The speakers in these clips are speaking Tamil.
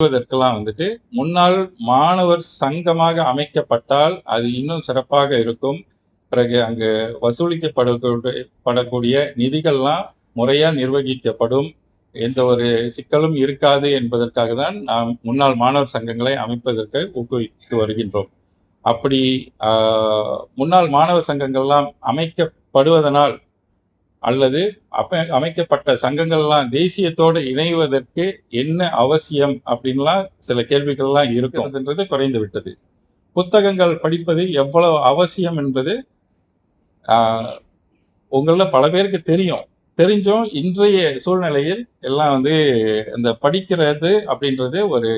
செய்வதற்கெல்லாம் வந்துட்டு முன்னாள் மாணவர் சங்கமாக அமைக்கப்பட்டால் அது இன்னும் சிறப்பாக இருக்கும். பிறகு அங்கு வசூலிக்கப்படக்கூடிய படக்கூடிய நிதிகள்லாம் முறையாக நிர்வகிக்கப்படும். எந்த ஒரு சிக்கலும் இருக்காது என்பதற்காக தான் நாம் முன்னாள் மாணவர் சங்கங்களை அமைப்பதற்கு ஊக்குவித்து வருகின்றோம். அப்படி முன்னாள் மாணவர் சங்கங்கள்லாம் அமைக்கப்படுவதனால் அல்லது அப்ப அமைக்கப்பட்ட சங்கங்கள்லாம் தேசியத்தோடு இணைவதற்கு என்ன அவசியம் அப்படின்லாம் சில கேள்விகள்லாம் இருக்குன்றது குறைந்து விட்டது. புத்தகங்கள் படிப்பது எவ்வளவு அவசியம் என்பது ஆஹ், உங்கள பல பேருக்கு தெரியும். தெரிஞ்சும் இன்றைய சூழ்நிலையில் எல்லாம் வந்து இந்த படிக்கிறது அப்படின்றது ஒரு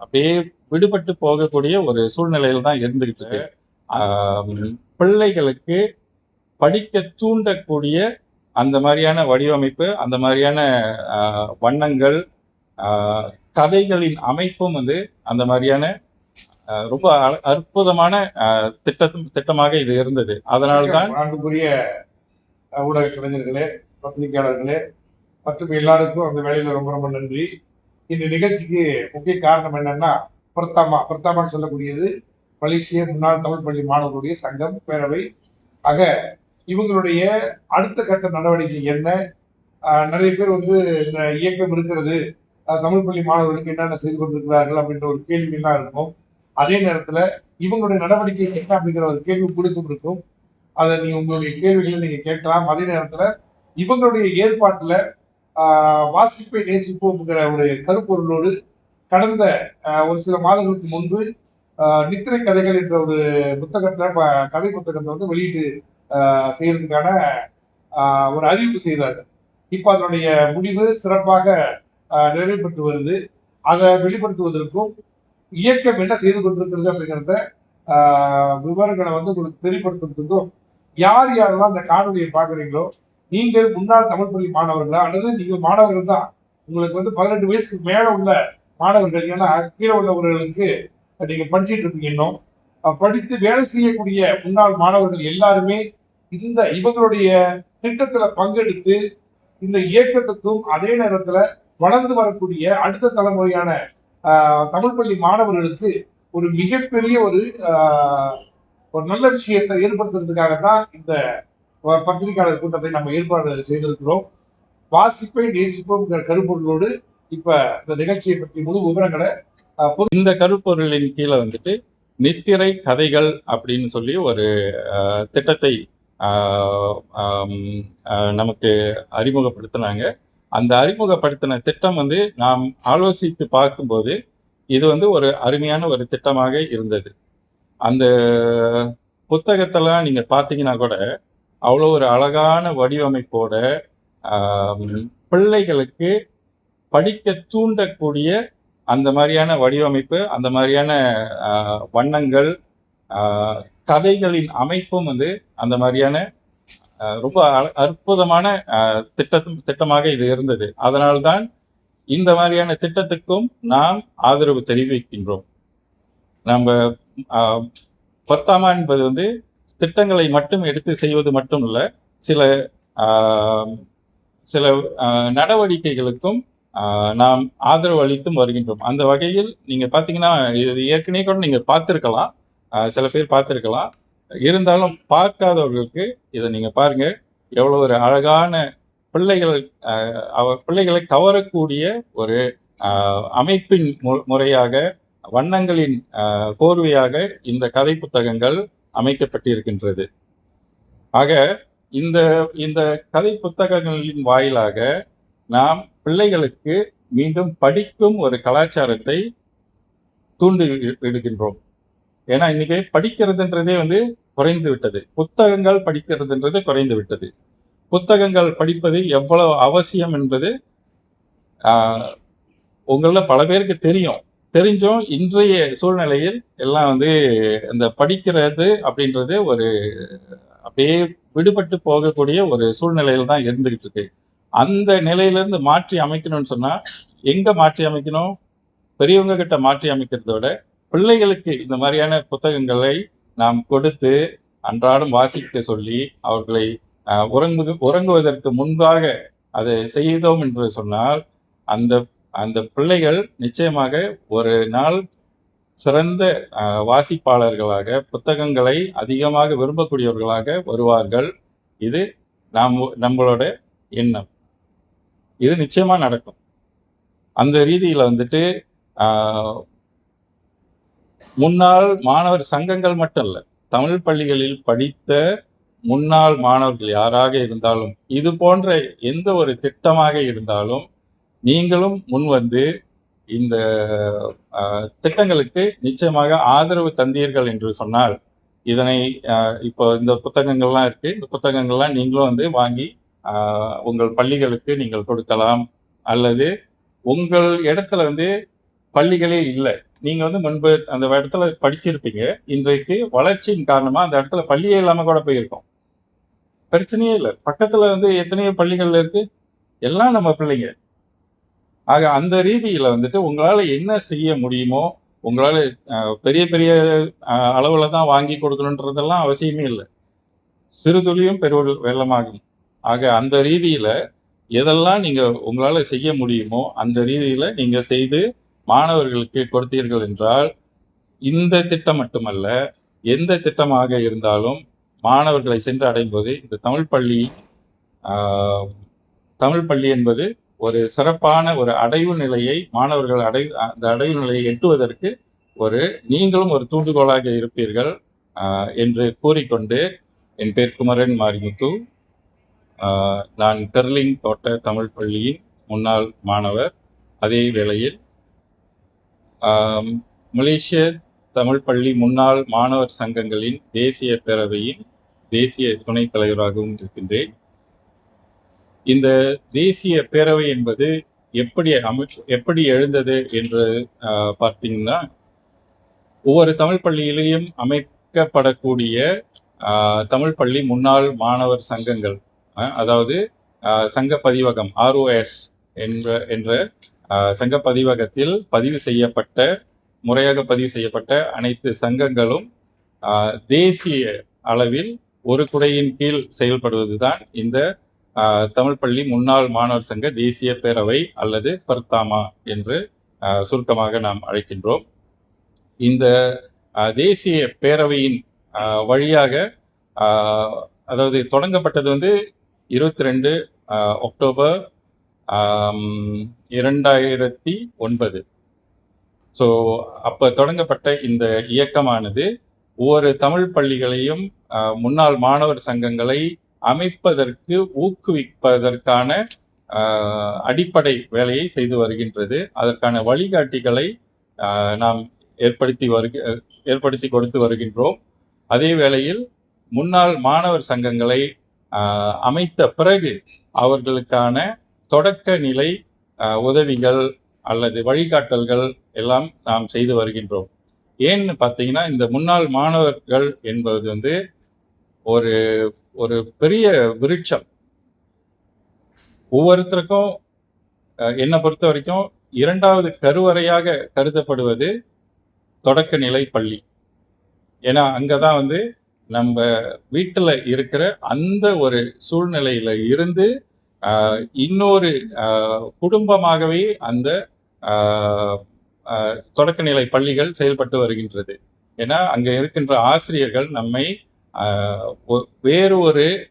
அப்படியே விடுபட்டு போகக்கூடிய ஒரு சூழ்நிலையில் தான் இருந்துகிட்டு இருக்கு. பிள்ளைகளுக்கு படிக்க தூண்டக்கூடிய அந்த மாதிரியான வடிவமைப்பு அந்த மாதிரியான ஆஹ், வண்ணங்கள் ஆஹ், கதைகளின் அமைப்பும் வந்து அந்த மாதிரியான ரொம்ப அ- அற்புதமான திட்டத்தும் திட்டம் திட்டமாக இது இருந்தது. அதனால்தான் அன்புக்குரிய ஊடக கலைஞர்களே பத்திரிகையாளர்களே மற்றும் எல்லாருக்கும் அந்த வேலையில ரொம்ப ரொம்ப நன்றி. இந்த நிகழ்ச்சிக்கு முக்கிய காரணம் என்னன்னா பிரத்தாமா பிரத்தாமான்னு சொல்லக்கூடியது மலேசிய முன்னாள் தமிழ் பள்ளி மாணவர்களுடைய சங்கம் பேரவை. ஆக இவங்களுடைய அடுத்த கட்ட நடவடிக்கை என்ன? நிறைய பேர் வந்து இந்த இயக்கம் இருக்கிறது தமிழ் பள்ளி மாணவர்களுக்கு என்னென்ன செய்து கொண்டிருக்கிறார்கள் அப்படின்ற ஒரு கேள்வி எல்லாம் இருக்கும். அதே நேரத்துல இவங்களுடைய நடவடிக்கை என்ன அப்படிங்கிற ஒரு கேள்வி கொடுக்கும் இருக்கும். அதை நீங்கள் உங்களுடைய கேள்விகளை நீங்க கேட்கலாம். அதே நேரத்துல இவங்களுடைய ஏற்பாட்டுல வாசிப்பை நேசிப்போம்ங்கிற ஒரு கருப்பொருளோடு கடந்த ஒரு சில மாதங்களுக்கு முன்பு நித்திரை கதைகள் என்ற ஒரு புத்தகத்தை ப- கதை புத்தகத்தை வந்து வெளியிட்டு செய்யறதுக்கான ஒரு அறிவிப்பு செய்தார்கள் இப்போ அதனுடைய முடிவு சிறப்பாக ஆஹ், வருது. அதை வெளிப்படுத்துவதற்கும் இயக்கம் என்ன செய்து கொண்டிருக்கிறது அப்படிங்கிறத விவரங்களை வந்து உங்களுக்கு தெரியப்படுத்துறதுக்கும் யார் யாரெல்லாம் அந்த காணொலியை பார்க்குறீங்களோ நீங்கள் முன்னாள் தமிழ் பள்ளி மாணவர்களா அல்லது நீங்கள் மாணவர்கள் தான் உங்களுக்கு வந்து பதினெட்டு வயசுக்கு மேலே உள்ள மாணவர்கள் ஏன்னா கீழே உள்ளவர்களுக்கு நீங்கள் படிச்சுட்டு இருப்பீங்க இன்னும். படித்து வேலை செய்யக்கூடிய முன்னாள் மாணவர்கள் எல்லாருமே இந்த இவங்களுடைய திட்டத்துல பங்கெடுத்து இந்த இயக்கத்துக்கும் அதே நேரத்துல வளர்ந்து வரக்கூடிய அடுத்த தலைமுறையான தமிழ் பள்ளி மாணவர்களுக்கு ஒரு மிகப்பெரிய ஒரு ஒரு நல்ல விஷயத்தை ஏற்படுத்துறதுக்காக தான் இந்த பத்திரிகையாளர் கூட்டத்தை நம்ம ஏற்பாடு செய்திருக்கிறோம். வாசிப்பை நேசிப்போம்ங்கிற கருப்பொருளோடு இப்ப இந்த நிகழ்ச்சியை பற்றி முழு விவரங்களை இந்த கருப்பொருளின் கீழே வந்துட்டு நித்திரை கதைகள் அப்படின்னு சொல்லி ஒரு திட்டத்தை நமக்கு அறிமுகப்படுத்தினாங்க. அந்த அறிமுகப்படுத்தின திட்டம் வந்து நாம் ஆலோசித்து பார்க்கும்போது இது வந்து ஒரு அருமையான ஒரு திட்டமாக இருந்தது. அந்த புத்தகத்தெல்லாம் நீங்கள் பார்த்தீங்கன்னா கூட அவ்வளோ ஒரு அழகான வடிவமைப்போட பிள்ளைகளுக்கு படிக்க தூண்டக்கூடிய அந்த மாதிரியான வடிவமைப்பு அந்த மாதிரியான வண்ணங்கள் கதைகளின் அமைப்பும் வந்து அந்த மாதிரியான ரொம்ப அ- அற்புதமான ஆஹ், திட்டம் திட்டமாக இது இருந்தது. அதனால்தான் இந்த மாதிரியான திட்டத்துக்கும் நாம் ஆதரவு தெரிவிக்கின்றோம். நம்ம பத்தாமா என்பது வந்து திட்டங்களை மட்டும் எடுத்து செய்வது மட்டும் இல்லை சில சில நடவடிக்கைகளுக்கும் நாம் ஆதரவு அளித்தும் வருகின்றோம். அந்த வகையில் நீங்கள் பார்த்தீங்கன்னா இது ஏற்கனவே கூட நீங்கள் பார்த்துருக்கலாம். சில பேர் பார்த்துருக்கலாம். இருந்தாலும் பார்க்காதவர்களுக்கு இதை நீங்கள் பாருங்கள் எவ்வளோ ஒரு அழகான பிள்ளைகள் அவ பிள்ளைகளை கவரக்கூடிய ஒரு அமைப்பின் மு- முறையாக வண்ணங்களின் கோர்வையாக இந்த கதை புத்தகங்கள் அமைக்கப்பட்டிருக்கின்றது. ஆக இந்த இந்த கதை புத்தகங்களின் வாயிலாக நாம் பிள்ளைகளுக்கு மீண்டும் படிக்கும் ஒரு கலாச்சாரத்தை தூண்டி விடுகின்றோம். ஏன்னா இன்னைக்கு படிக்கிறதுன்றதே வந்து குறைந்து விட்டது. புத்தகங்கள் படிக்கிறதுன்றது குறைந்து விட்டது. புத்தகங்கள் படிப்பது எவ்வளவு அவசியம் என்பது உங்களில் பல பேருக்கு தெரியும். தெரிஞ்சும் இன்றைய சூழ்நிலையில் எல்லாம் வந்து இந்த படிக்கிறது அப்படின்றது ஒரு அப்படியே விடுபட்டு போகக்கூடிய ஒரு சூழ்நிலையில் தான் இருந்துகிட்டு இருக்கு. அந்த நிலையிலிருந்து மாற்றி அமைக்கணும்னு சொன்னால் எங்கே மாற்றி அமைக்கணும்? பெரியவங்க கிட்ட மாற்றி அமைக்கிறத விட பிள்ளைகளுக்கு இந்த மாதிரியான புத்தகங்களை நாம் கொடுத்து அன்றாடம் வாசிக்க சொல்லி அவர்களை உறங்கு உறங்குவதற்கு முன்பாக அதை செய்தோம் என்று சொன்னால் அந்த அந்த பிள்ளைகள் நிச்சயமாக ஒரு நாள் சிறந்த வாசிப்பாளர்களாக புத்தகங்களை அதிகமாக விரும்பக்கூடியவர்களாக வருவார்கள். இது நாம் நம்மளோட எண்ணம். இது நிச்சயமாக நடக்கும். அந்த ரீதியில் வந்துட்டு முன்னாள் மாணவர் சங்கங்கள் மட்டும் இல்லை தமிழ் பள்ளிகளில் படித்த முன்னாள் மாணவர்கள் யாராக இருந்தாலும் இது போன்ற எந்த ஒரு திட்டமாக இருந்தாலும் நீங்களும் முன் வந்து இந்த திட்டங்களுக்கு நிச்சயமாக ஆதரவு தந்தீர்கள் என்று சொன்னால் இதனை இப்போ இந்த புத்தகங்கள்லாம் இருக்கு. இந்த புத்தகங்கள்லாம் நீங்களும் வந்து வாங்கி உங்கள் பள்ளிகளுக்கு நீங்கள் கொடுக்கலாம். அல்லது உங்கள் இடத்துல வந்து பள்ளிகளே இல்லை. நீங்கள் வந்து முன்பு அந்த இடத்துல படிச்சிருப்பீங்க. இன்றைக்கு வளர்ச்சியின் காரணமாக அந்த இடத்துல பள்ளியே இல்லாமல் கூட போயிருக்கோம். பிரச்சனையே இல்லை. பக்கத்தில் வந்து எத்தனையோ பள்ளிகள் இருக்கு. எல்லாம் நம்ம பிள்ளைங்க. ஆக அந்த ரீதியில் வந்துட்டு உங்களால் என்ன செய்ய முடியுமோ உங்களால் பெரிய பெரிய அளவில் தான் வாங்கி கொடுக்கணுன்றதெல்லாம் அவசியமே இல்லை. சிறு துளியும் பெரு வெள்ளமாகும். ஆக அந்த ரீதியில் எதெல்லாம் நீங்கள் உங்களால் செய்ய முடியுமோ அந்த ரீதியில் நீங்கள் செய்து மாணவர்களுக்கு கொடுத்தீர்கள் என்றால் இந்த திட்டம் மட்டுமல்ல எந்த திட்டமாக இருந்தாலும் மாணவர்களை சென்று அடையும் போது இந்த தமிழ் பள்ளி தமிழ் பள்ளி என்பது ஒரு சிறப்பான ஒரு அடைவு நிலையை மாணவர்கள் அடை அந்த அடைவு நிலையை எட்டுவதற்கு ஒரு நீங்களும் ஒரு தூண்டுகோலாக இருப்பீர்கள் என்று கூறிக்கொண்டு என் பேர் குமரன் மாரிமுத்து. நான் டெர்லிங் தோட்ட தமிழ் பள்ளியின் முன்னாள் மாணவர். அதே வேளையில் மலேசிய தமிழ் பள்ளி முன்னாள் மாணவர் சங்கங்களின் தேசிய பேரவையின் தேசிய துணைத் தலைவராகவும் இருக்கின்றேன். இந்த தேசிய பேரவை என்பது எப்படி அமைச்சு எப்படி எழுந்தது என்று பார்த்தீங்கன்னா ஒவ்வொரு தமிழ் பள்ளியிலையும் அமைக்கப்படக்கூடிய ஆஹ், தமிழ் பள்ளி முன்னாள் மாணவர் சங்கங்கள் அதாவது ஆஹ், சங்க பதிவகம் ஆர்ஓஎஸ் என்ற என்ற சங்க பதிவகத்தில் பதிவு செய்யப்பட்ட முறையாக பதிவு செய்யப்பட்ட அனைத்து சங்கங்களும் தேசிய அளவில் ஒரு குடையின் கீழ் செயல்படுவதுதான் இந்த தமிழ் பள்ளி முன்னாள் மாணவர் சங்க தேசிய பேரவை அல்லது பர்தாமா என்று சுருக்கமாக நாம் அழைக்கின்றோம். இந்த தேசிய பேரவையின் வழியாக அதாவது தொடங்கப்பட்டது வந்து இருபத்தி ரெண்டு அக்டோபர் இரண்டாயிரத்தி ஒன்பது. ஸோ அப்போ தொடங்கப்பட்ட இந்த இயக்கமானது ஒவ்வொரு தமிழ் பள்ளிகளையும் முன்னாள் மாணவர் சங்கங்களை அமைப்பதற்கு ஊக்குவிப்பதற்கான அடிப்படை வேலையை செய்து வருகின்றது. அதற்கான வழிகாட்டிகளை நாம் ஏற்படுத்தி வருக ஏற்படுத்தி கொடுத்து வருகின்றோம். அதே வேளையில் முன்னாள் மாணவர் சங்கங்களை அமைத்த பிறகு அவர்களுக்கான தொடக்க நிலை உதவிகள் அல்லது வழிகாட்டல்கள் எல்லாம் நாம் செய்து வருகின்றோம். ஏன்னு பார்த்தீங்கன்னா இந்த முன்னாள் மாணவர்கள் என்பது வந்து ஒரு ஒரு பெரிய விருட்சம். ஒவ்வொருத்தருக்கும் என்னை பொறுத்த வரைக்கும் இரண்டாவது கருவறையாக கருதப்படுவது தொடக்க நிலை பள்ளி. ஏன்னா அங்கதான் வந்து நம்ம வீட்டில் இருக்கிற அந்த ஒரு சூழ்நிலையில் இருந்து இன்னொரு குடும்பமாகவே அந்த தொடக்கநிலை பள்ளிகள் செயல்பட்டு வருகின்றது. ஏன்னா அங்கே இருக்கின்ற ஆசிரியர்கள் நம்மை ஒ- வேறு ஒரு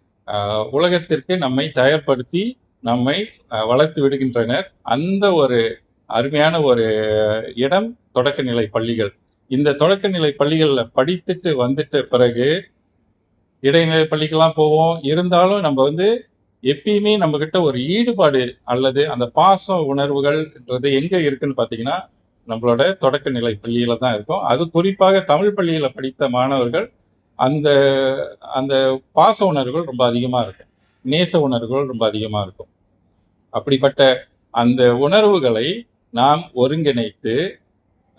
உலகத்திற்கு நம்மை தயார்படுத்தி நம்மை வளர்த்து விடுகின்றனர். அந்த ஒரு அருமையான ஒரு இடம் தொடக்கநிலை பள்ளிகள். இந்த தொடக்கநிலை பள்ளிகளில் படித்துட்டு வந்துட்ட பிறகு இடைநிலை பள்ளிக்கெல்லாம் போவோம். இருந்தாலும் நம்ம வந்து எப்பயுமே நம்ம கிட்ட ஒரு ஈடுபாடு அல்லது அந்த பாச உணர்வுகள்ன்றது எங்க இருக்குன்னு பாத்தீங்கன்னா நம்மளோட தொடக்க நிலை பள்ளியில தான் இருக்கும். அது குறிப்பாக தமிழ் பள்ளியில படித்த மாணவர்கள் அந்த அந்த பாச உணர்வுகள் ரொம்ப அதிகமா இருக்கும். நேச உணர்வுகள் ரொம்ப அதிகமா இருக்கும். அப்படிப்பட்ட அந்த உணர்வுகளை நாம் ஒருங்கிணைத்து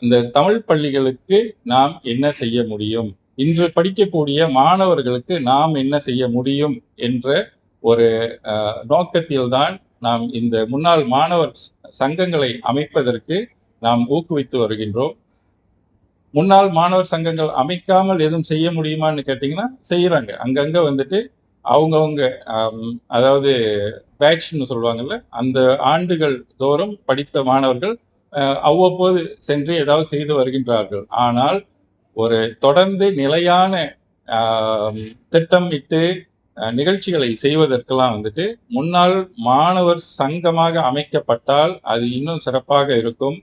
இந்த தமிழ் பள்ளிகளுக்கு நாம் என்ன செய்ய முடியும்? இன்று படிக்கக்கூடிய மாணவர்களுக்கு நாம் என்ன செய்ய முடியும்? என்ற ஒரு நோக்கத்தில் நோக்கத்தில்தான் நாம் இந்த முன்னாள் மாணவர் சங்கங்களை அமைப்பதற்கு நாம் ஊக்குவித்து வருகின்றோம். முன்னாள் மாணவர் சங்கங்கள் அமைக்காமல் எதுவும் செய்ய முடியுமான்னு கேட்டிங்கன்னா செய்கிறாங்க அங்கங்கே வந்துட்டு அவங்கவுங்க அதாவது பேட்ச்னு சொல்லுவாங்கல்ல அந்த ஆண்டுகள் தோறும் படித்த மாணவர்கள் அவ்வப்போது சென்று ஏதாவது செய்து வருகின்றார்கள். ஆனால் ஒரு தொடர்ந்து நிலையான திட்டமிட்டு நிகழ்ச்சிகளை செய்வதற்கெல்லாம் வந்துட்டு முன்னாள் மாணவர் சங்கமாக அமைக்கப்பட்டால் அது இன்னும் சிறப்பாக இருக்கும்.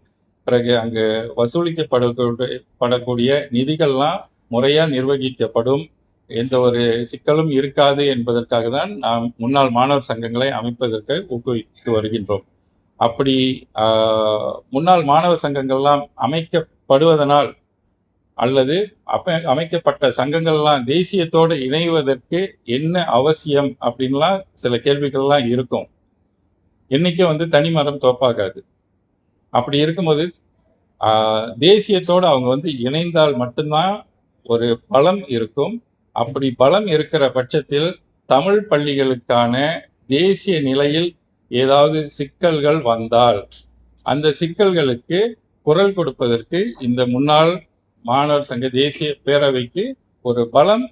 பிறகு அங்கு வசூலிக்கப்படக்கூடிய படக்கூடிய நிதிகள்லாம் முறையாக நிர்வகிக்கப்படும். எந்த ஒரு சிக்கலும் இருக்காது என்பதற்காக தான் நாம் முன்னாள் மாணவர் சங்கங்களை அமைப்பதற்கு ஊக்குவித்து வருகின்றோம். அப்படி முன்னாள் மாணவர் சங்கங்கள்லாம் அமைக்கப்படுவதனால் அல்லது அமைக்கப்பட்ட சங்கங்கள்லாம் தேசியத்தோடு இணைவதற்கு என்ன அவசியம் அப்படின்லாம் சில கேள்விகள்லாம் இருக்கும். என்றைக்கும் வந்து தனி மரம் தோப்பாகாது அப்படி இருக்கும்போது தேசியத்தோடு அவங்க வந்து இணைந்தால் மட்டும்தான் ஒரு பலம் இருக்கும். அப்படி பலம் இருக்கிற பட்சத்தில் தமிழ் பள்ளிகளுக்கான தேசிய நிலையில் ஏதாவது சிக்கல்கள் வந்தால் அந்த சிக்கல்களுக்கு குரல் கொடுப்பதற்கு இந்த முன்னாள் மாணவர் சங்க தேசிய பேரவைக்கு ஒரு பலம்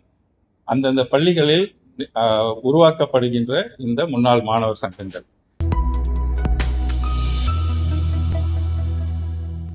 அந்தந்த பள்ளிகளில் உருவாக்கப்படுகின்ற இந்த முன்னாள் மாணவர் சங்கங்கள்.